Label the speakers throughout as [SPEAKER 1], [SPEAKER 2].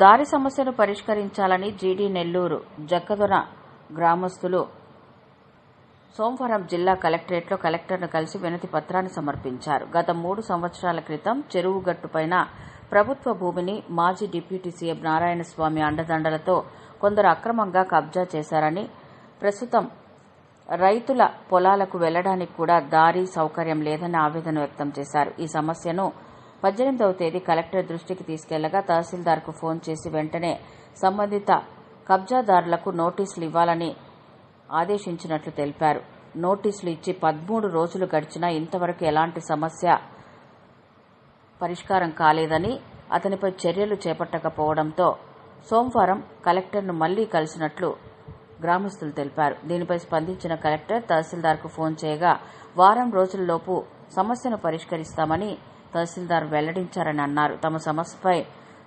[SPEAKER 1] దారి సమస్యను పరిష్కరించాలని జీడీ నెల్లూరు జక్కదొన గ్రామస్తులు సోమవారం జిల్లా కలెక్టరేట్లో కలెక్టర్ను కలిసి వినతి పత్రాన్ని సమర్పించారు. గత మూడు సంవత్సరాల క్రితం చెరువు గట్టుపైన ప్రభుత్వ భూమిని మాజీ డిప్యూటీ సీఎం నారాయణస్వామి అండదండలతో కొందరు అక్రమంగా కబ్జా చేశారని ప్రస్తుతం రైతుల పొలాలకు వెళ్ళడానికి కూడా దారి సౌకర్యం లేదని ఆవేదన వ్యక్తం చేశారు. ఈ సమస్యను పద్దెనిమిదవ తేదీ కలెక్టర్ దృష్టికి తీసుకెళ్ళగా తహసీల్దార్కు ఫోన్ చేసి వెంటనే సంబంధిత కబ్జాదారులకు నోటీసులు ఇవ్వాలని ఆదేశించినట్లు తెలిపారు. నోటీసులు ఇచ్చి పదమూడు రోజులు గడిచినా ఇంతవరకు ఎలాంటి సమస్య పరిష్కారం కాలేదని అతనిపై చర్యలు చేపట్టకపోవడంతో సోమవారం కలెక్టర్ను మళ్ళీ కలిసినట్లు గ్రామస్తులు తెలిపారు. దీనిపై స్పందించిన కలెక్టర్ తహసీల్దార్కు ఫోన్ చేయగా వారం రోజుల్లోపు సమస్యను పరిష్కరిస్తామని తహసీల్దార్ వెల్లడించారని అన్నారు. తమ సమస్యపై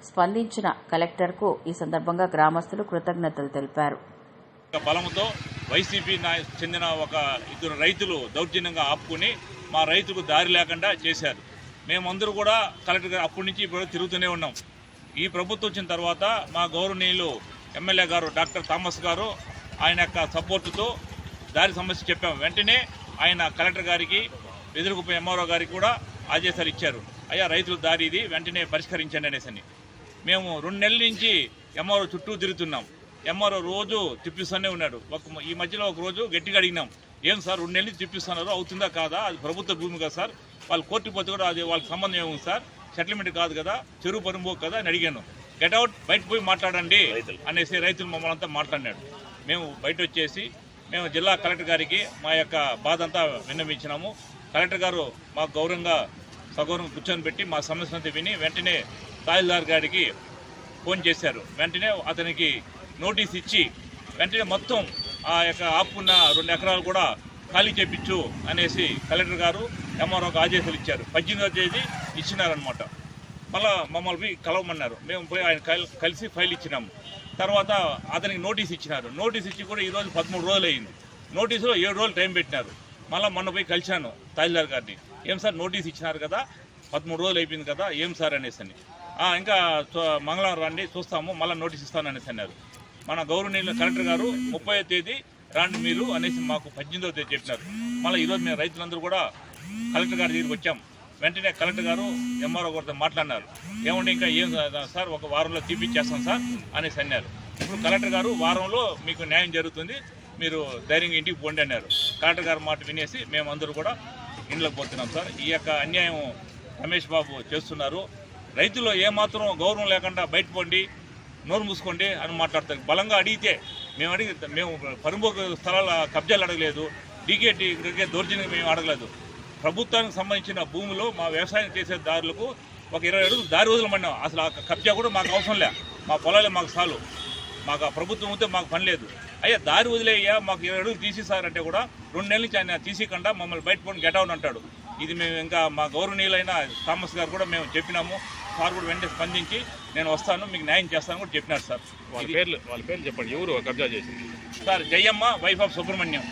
[SPEAKER 1] స్పందించిన కలెక్టర్కు ఈ సందర్భంగా గ్రామస్తులు కృతజ్ఞతలు తెలిపారు.
[SPEAKER 2] బలంతో వైసీపీ చెందిన ఒక ఇద్దరు రైతులు దౌర్జన్యంగా ఆపుకుని మా రైతుకు దారి లేకుండా చేశారు. మేమందరూ కూడా కలెక్టర్ గారు అప్పటి నుంచి ఇప్పుడు తిరుగుతూనే ఉన్నాం. ఈ ప్రభుత్వం వచ్చిన తర్వాత మా గౌరవనీయులు ఎమ్మెల్యే గారు డాక్టర్ థామస్ గారు ఆయన యొక్క సపోర్టుతో దారి సమస్య చెప్పాం. వెంటనే ఆయన కలెక్టర్ గారికి ఎదురుకుపోయి ఎంఆర్ఓ గారికి కూడా ఆదేశాలు ఇచ్చారు. అయ్యా రైతుల దారి ఇది వెంటనే పరిష్కరించండి అనేసి మేము రెండు నెలల నుంచి ఎంఆర్ఓ చుట్టూ తిరుగుతున్నాం. ఎంఆర్ఓ రోజు తిప్పిస్తూనే ఉన్నాడు. ఒక ఈ మధ్యలో ఒక రోజు గట్టిగా అడిగినాం. ఏం సార్ రెండు నెలలు తిప్పిస్తున్నారు? అవుతుందా కాదా? అది ప్రభుత్వ భూమి కదా సార్. వాళ్ళు కోర్టు పోతే కూడా అది వాళ్ళకి సంబంధం ఏముంది సార్? సెటిల్మెంట్ కాదు కదా చెరువు పరుంబో కదా అని అడిగాను. గెట్ అవుట్ బయట పోయి మాట్లాడండి అనేసి రైతులు మమ్మల్ని అంతా మాట్లాడినాడు మేము బయట వచ్చేసి మేము జిల్లా కలెక్టర్ గారికి మా యొక్క బాధ అంతా విన్నవించినాము. కలెక్టర్ గారు మాకు గౌరవంగా సగౌరవం కూర్చొని పెట్టి మా సమస్య విని వెంటనే తహసీల్దార్ గారికి ఫోన్ చేశారు. వెంటనే అతనికి నోటీస్ ఇచ్చి వెంటనే మొత్తం ఆ యొక్క ఆపుకున్న రెండు ఎకరాలు కూడా ఖాళీ చేపించు అనేసి కలెక్టర్ గారు ఎంఆర్ఓకి ఆదేశాలు ఇచ్చారు. పద్దెనిమిదో తేదీ ఇచ్చినారనమాట మళ్ళా మమ్మల్ని కలవమన్నారు. మేము పోయి ఆయన కల్- కలిసి ఫైల్ ఇచ్చినాము తర్వాత అతనికి నోటీస్ ఇచ్చినారు. నోటీస్ ఇచ్చి కూడా ఈరోజు పదమూడు రోజులు అయింది నోటీసులో ఏడు రోజులు టైం పెట్టినారు. మళ్ళీ మొన్న పోయి కలిశాను తహసీల్దార్ గారిని. ఏం సార్ నోటీస్ ఇచ్చినారు కదా? పదమూడు రోజులు అయిపోయింది కదా? ఏం సార్ అనేసి అని. ఇంకా మంగళవారం రండి చూస్తాము మళ్ళీ నోటీస్ ఇస్తాను అనేసి అన్నారు. మన గౌరవనీయులు కలెక్టర్ గారు ముప్పై తేదీ రాండి మీరు అనేసి మాకు పద్దెనిమిదో తేదీ చెప్పినారు. మళ్ళీ ఈరోజు మేము రైతులందరూ కూడా కలెక్టర్ గారి దగ్గరికి వచ్చాం. వెంటనే కలెక్టర్ గారు ఎంఆర్ఓ గారితో మాట్లాడినారు. ఏమంటే ఇంకా ఏం సార్ ఒక వారంలో తీపిచ్చేస్తాం సార్ అనేసి అన్నారు. ఇప్పుడు కలెక్టర్ గారు వారంలో మీకు న్యాయం జరుగుతుంది. మీరు ధైర్యంగా ఇంటికి పోండి అన్నారు. కలెక్టర్ గారు మాట వినేసి మేమందరూ కూడా ఇండ్లకు పోతున్నాం సార్. ఈ యొక్క అన్యాయం రమేష్ బాబు చేస్తున్నారు. రైతులు ఏమాత్రం గౌరవం లేకుండా బయట పోండి నోరు మూసుకోండి అని మాట్లాడతారు. బలంగా అడిగితే మేము అడిగి మేము పరుంబోకు స్థలాల కబ్జాలు అడగలేదు. డీకేటీ ఇక్కడికే దౌర్జన్యంగా మేము అడగలేదు. ప్రభుత్వానికి సంబంధించిన భూములు మా వ్యవసాయం చేసే దారులకు ఒక ఇరవై అడుగులు దారి వదలమన్నాం. అసలు ఆ కబ్జా కూడా మాకు అవసరం లే. మా పొలాలే మాకు చాలు. మాకు ఆ ప్రభుత్వం ఉంటే మాకు పని లేదు. అయ్యా దారి వదిలేయ్యా మాకు ఇరవై అడుగులు తీసేసారంటే కూడా రెండు నెలల నుంచి ఆయన తీసేయకుండా మమ్మల్ని బయట పోయి గెట్ అవుట్ అంటాడు. ఇది మేము ఇంకా మా గౌరవనీయులైన థామస్ గారు కూడా మేము చెప్పినాము. సార్ కూడా వెంటనే స్పందించి నేను వస్తాను మీకు న్యాయం చేస్తాను కూడా చెప్పినారు సార్.
[SPEAKER 3] వాళ్ళ పేర్లు వాళ్ళ పేర్లు చెప్పండి. ఎవరు కబ్జా చేసింది?
[SPEAKER 2] Sir Jayamma wife of Subrahmanyam.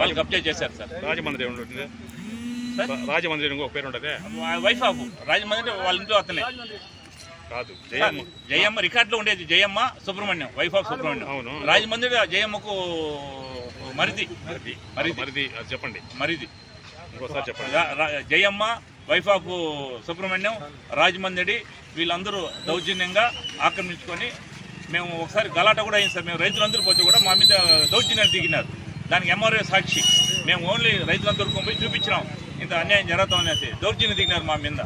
[SPEAKER 2] వాళ్ళు కబ్జా చేశారు సార్.
[SPEAKER 3] రాజమండ్రి ఉంటుంది? రాజమండ్రి ఇంకో పేరు ఉంటుంది?
[SPEAKER 2] వైఫ్ ఆఫ్ రాజమండ్రి వాళ్ళ ఇంట్లో అతనే.
[SPEAKER 3] కాదు. జయమ్మ.
[SPEAKER 2] జయమ్మ రికార్డులో ఉండేది. Jayamma Subrahmanyam wife of Subrahmanyam.
[SPEAKER 3] అవును.
[SPEAKER 2] రాజమండ్రి జయమ్మకు మరిది.
[SPEAKER 3] మరిది.
[SPEAKER 2] మరిది.
[SPEAKER 3] చెప్పండి.
[SPEAKER 2] మరిది.
[SPEAKER 3] ఇంకోసారి చెప్పండి.
[SPEAKER 2] జయమ్మ వైఫ్ ఆఫ్ సుబ్రహ్మణ్యం రాజమండ్రి వీళ్ళందరూ దౌర్జన్యంగా ఆక్రమించుకొని మేము ఒకసారి గలాట కూడా అయింది సార్. మేము రైతులందరూ పోతే కూడా మా మీద దౌర్జన్యాలు దిగినారు. దానికి ఎంఆర్ఏ సాక్షి. మేము ఓన్లీ రైతులందరూ పోయి చూపించినాం. ఇంత అన్యాయం జరుగుతాం అనేసి దౌర్జన్యం దిగినారు మా మీద.